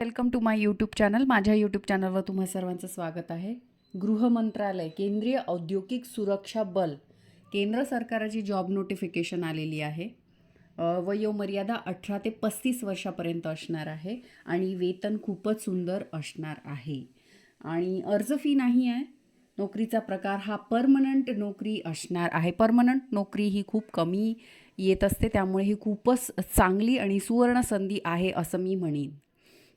Welcome to my YouTube channel. माझ्या YouTube चॅनलवर तुम्हा सर्वांचं स्वागत आहे. गृह मंत्रालय केंद्रीय औद्योगिक सुरक्षा बल केंद्र सरकाराची जॉब नोटिफिकेशन आलेली आहे. वयोमर्यादा अठरा ते पस्तीस वर्षापर्यंत असणार आहे आणि वेतन खूपच सुंदर असणार आहे. आणि अर्ज फी नाही आहे. नोकरीचा प्रकार हा परमनंट नोकरी असणार आहे. परमनंट नोकरी ही खूप कमी येत असते त्यामुळे ही खूपच चांगली आणि सुवर्ण संधी आहे असं मी म्हणेन.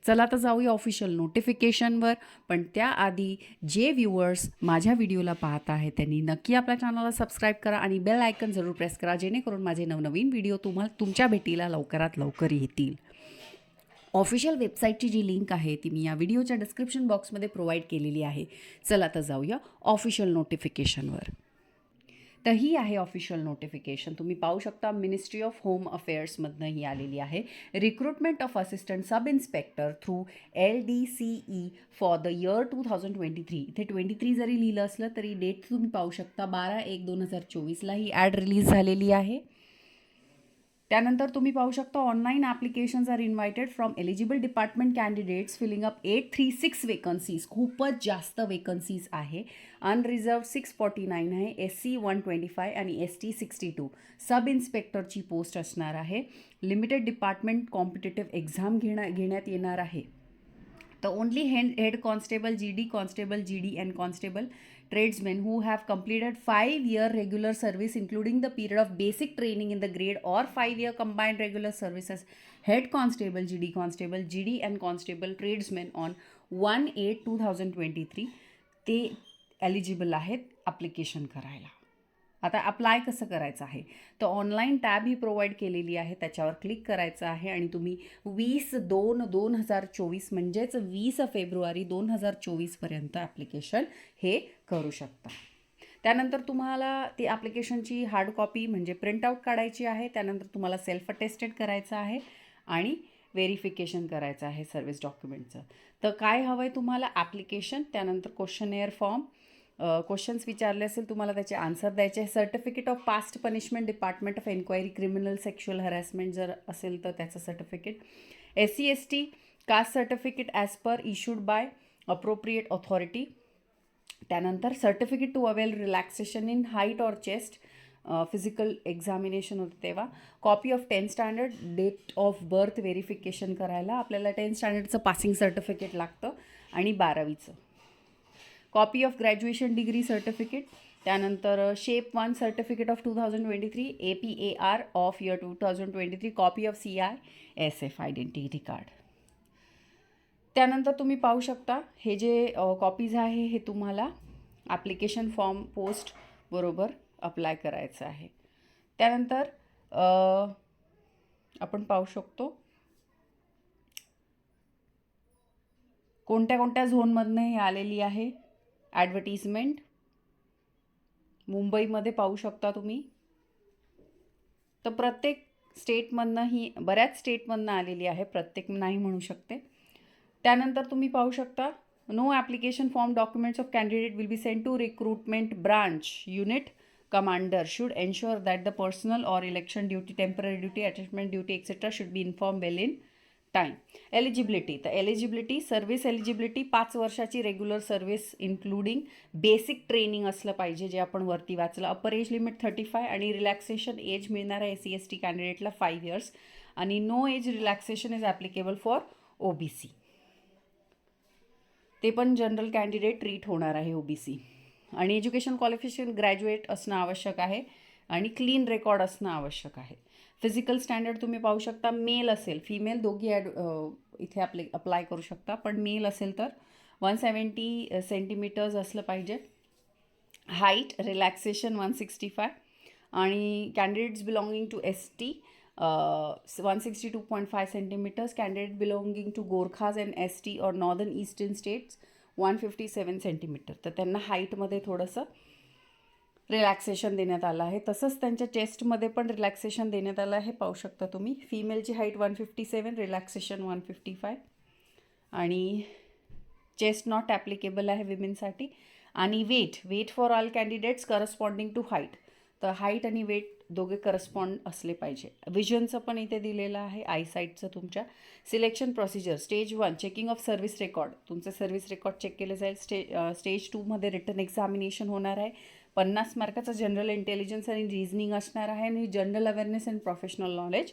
चला तर जाऊया ऑफिशियल नोटिफिकेशनवर पण त्याआधी जे व्ह्यूअर्स माझ्या व्हिडिओला पाहत आहेत त्यांनी नक्की आपल्या चॅनलला सबस्क्राईब करा आणि बेल आयकन जरूर प्रेस करा जेणेकरून माझे नवनवीन व्हिडिओ तुम्हाला तुमच्या भेटीला लवकरात लवकर येतील. ऑफिशियल वेबसाईटची जी लिंक आहे ती मी या व्हिडिओच्या डिस्क्रिप्शन बॉक्समध्ये प्रोव्हाइड केलेली आहे. चला तर जाऊया ऑफिशियल नोटिफिकेशनवर तर ही आहे ऑफिशियल नोटिफिकेशन तुम्ही पाहू शकता मिनिस्ट्री ऑफ होम अफेअर्समधनं ही आलेली आहे. Recruitment of assistant sub inspector through L D C E for the year two thousand twenty three इथे ट्वेंटी थ्री जरी लिहिलं असलं तरी डेट तुम्ही पाहू शकता बारा एक दोन हजार चोवीसला ही ॲड रिलीज झालेली आहे. त्यानंतर तुम्ही पाहू शकता online applications are invited from eligible department candidates filling up eight three six vacancies खूपच जास्त वेकन्सीज आहे. अनरिझर्व सिक्स फॉर्टी नाईन आहे. S C one twenty five आणि S T sixty two sub इन्स्पेक्टरची post असणार आहे. लिमिटेड डिपार्टमेंट कॉम्पिटेटिव्ह एक्झाम घेण्या घेण्यात येणार आहे. तर only head head constable G D constable G D and constable tradesmen who have completed 5 year regular service including the period of basic training in the grade or 5 year combined regular service as head constable gd constable gd and constable tradesmen on 1 8 2023 ते eligible आहेत application करायला आता apply कसं करायचं आहे? तर online tab ही provide केलेली आहे त्याच्यावर क्लिक करायचं आहे आणि तुम्ही वीस दोन दोन हजार चोवीस म्हणजेच वीस फेब्रुवारी दोन हजार चोवीसपर्यंत ॲप्लिकेशन हे करू शकता. त्यानंतर तुम्हाला ती ॲप्लिकेशनची हार्ड कॉपी म्हणजे प्रिंटआउट काढायची आहे त्यानंतर तुम्हाला सेल्फ अटेस्टेड करायचं आहे आणि व्हेरिफिकेशन करायचं आहे सर्व्हिस डॉक्युमेंटचं तर काय हवं आहे तुम्हाला? ॲप्लिकेशन त्यानंतर क्वेश्चन एअर फॉर्म क्वेश्चन्स विचारले असेल तुम्हाला त्याचे आन्सर द्यायचे आहे. Certificate of past punishment department of enquiry criminal sexual harassment जर असेल तर त्याचं certificate S C S T caste certificate as per issued by appropriate authority त्यानंतर certificate to avail relaxation in height or chest physical examination होतं तेव्हा. Copy of tenth standard date of birth verification करायला आपल्याला tenth स्टँडर्डचं passing certificate लागतं आणि बारावीचं. Copy of graduation degree certificate त्यानंतर shape one certificate of two thousand twenty three A P A R of year two thousand twenty three copy of C I S F identity card त्यानंतर तुम्ही पाहू शकता हे जे copies आहे हे तुम्हाला ॲप्लिकेशन फॉर्म पोस्ट बरोबर अप्लाय करायचं आहे. त्यानंतर आपण पाहू शकतो कोणत्या कोणत्या झोनमधनं हे आलेली आहे? ॲडव्हर्टिजमेंट. मुंबईमध्ये पाहू शकता तुम्ही. तर प्रत्येक स्टेटमधनं ही बऱ्याच स्टेटमधनं आलेली आहे. प्रत्येक नाही म्हणू शकते. त्यानंतर तुम्ही पाहू शकता no application form documents of candidate will be send to recruitment branch unit commander should ensure that the personnel or election duty temporary duty attachment duty etcetera should be inform well in time eligibility तर eligibility service eligibility पाच वर्षाची regular service including basic training असलं पाहिजे जे आपण वरती वाचलं. Upper age limit thirty five आणि रिलॅक्सेशन एज मिळणार आहे S C S T कॅन्डिडेटला five years आणि no age relaxation is applicable for O B C ते पण जनरल कॅन्डिडेट ट्रीट होणार आहे ओ बी सी आणि एज्युकेशन क्वालिफिकेशन ग्रॅज्युएट असणं आवश्यक आहे. आणि क्लीन रेकॉर्ड असणं आवश्यक आहे. फिजिकल स्टँडर्ड तुम्ही पाहू शकता मेल असेल फिमेल दोघी ॲड इथे आपले अप्लाय करू शकता पण मेल असेल तर वन सेवन्टी सेंटीमीटर्स असलं पाहिजे. Height relaxation one sixty five आणि candidates belonging to S T one sixty two point five centimetres candidate belonging to Gorkhas and S T or northern eastern states one fifty seven centimetre तर त्यांना हाईटमध्ये थोडंसं relaxation देण्यात आलं आहे. तसंच त्यांच्या चेस्टमध्ये पण रिलॅक्सेशन देण्यात आलं आहे. पाहू शकता तुम्ही. फिमेलची height one fifty seven relaxation one fifty five आणि चेस्ट नॉट ॲप्लिकेबल आहे विमेनसाठी आणि weight weight for all candidates corresponding to height तर हाईट आणि वेट दोघे करस्पॉन्ड असले पाहिजे. विजनचं पण इथे दिलेलं आहे. आयसाईटचं तुमच्या. Selection procedure stage one checking of service record तुमचं सर्व्हिस रेकॉर्ड चेक केलं जाईल. स्टे स्टेज टूमध्ये रिटर्न एक्झामिनेशन होणार आहे. पन्नास मार्काचं जनरल इंटेलिजन्स आणि रिझनिंग असणार आहे आणि general awareness and professional knowledge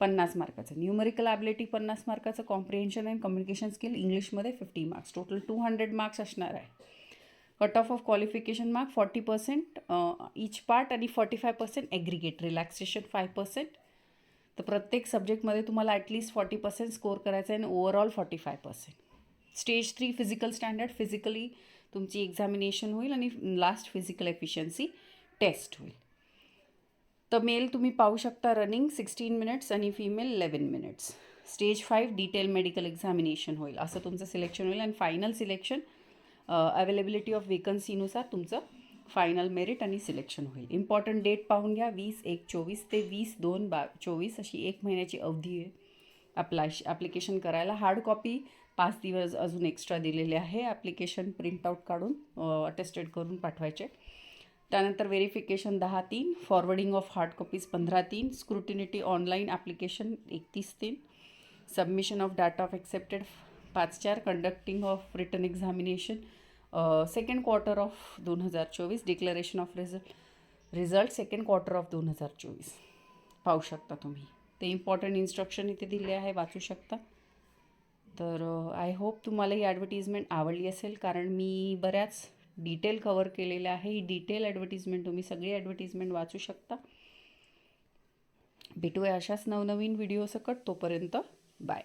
पन्नास मार्काचं. न्यूमरिकल ॲबिलिटी पन्नास मार्काचं कॉम्प्रिहेन्शन अँड कम्युनिकेशन स्किल इंग्लिशमध्ये fifty marks total two hundred marks असणार आहे. Cut off of qualification mark forty percent each part आणि forty five percent aggregate relaxation five percent तर प्रत्येक सब्जेक्टमध्ये तुम्हाला ॲटलिस्ट फॉर्टी पर्सेंट स्कोअर करायचं आहे आणि overall forty five percent stage three physical standard physically तुमची एक्झामिनेशन होईल आणि लास्ट फिजिकल एफिशियन्सी टेस्ट होईल. तर मेल तुम्ही पाहू शकता रनिंग सिक्स्टीन मिनिट्स आणि female eleven minutes stage five detail medical examination होईल. असं तुमचं सिलेक्शन होईल आणि फायनल सिलेक्शन अवेलेबिलिटी ऑफ वेकन्सीनुसार तुमचं फायनल मेरिट आणि सिलेक्शन होईल. इम्पॉर्टंट डेट पाहून घ्या. वीस एक चोवीस ते वीस दोन बा चोवीस अशी एक महिन्याची अवधी आहे. अप्लाय ॲप्लिकेशन करायला हार्ड कॉपी पाच दिवस अजून एक्स्ट्रा दिलेले आहे. ॲप्लिकेशन प्रिंटआउट काढून अटेस्टेड करून पाठवायचे. त्यानंतर व्हेरिफिकेशन दहा तीन फॉरवर्डिंग ऑफ हार्ड कॉपीज पंधरा तीन स्क्रुटिनिटी ऑनलाईन ॲप्लिकेशन एकतीस तीन submission of data of accepted पाच चार conducting of return examination second quarter of दोन हजार चोवीस declaration of result result second quarter of दोन हजार चोवीस. पाहू शकता तुम्ही. ते इम्पॉर्टंट इन्स्ट्रक्शन इथे दिले आहे वाचू शकता. तर आय होप तुम्हाला ही ॲडव्हर्टिजमेंट आवडली असेल कारण मी बऱ्याच डिटेल कवर केलेलं आहे. ही डिटेल ॲडव्हर्टिजमेंट तुम्ही सगळी ॲडव्हर्टिजमेंट वाचू शकता. भेटूया अशाच नवनवीन व्हिडिओ सकट. तोपर्यंत बाय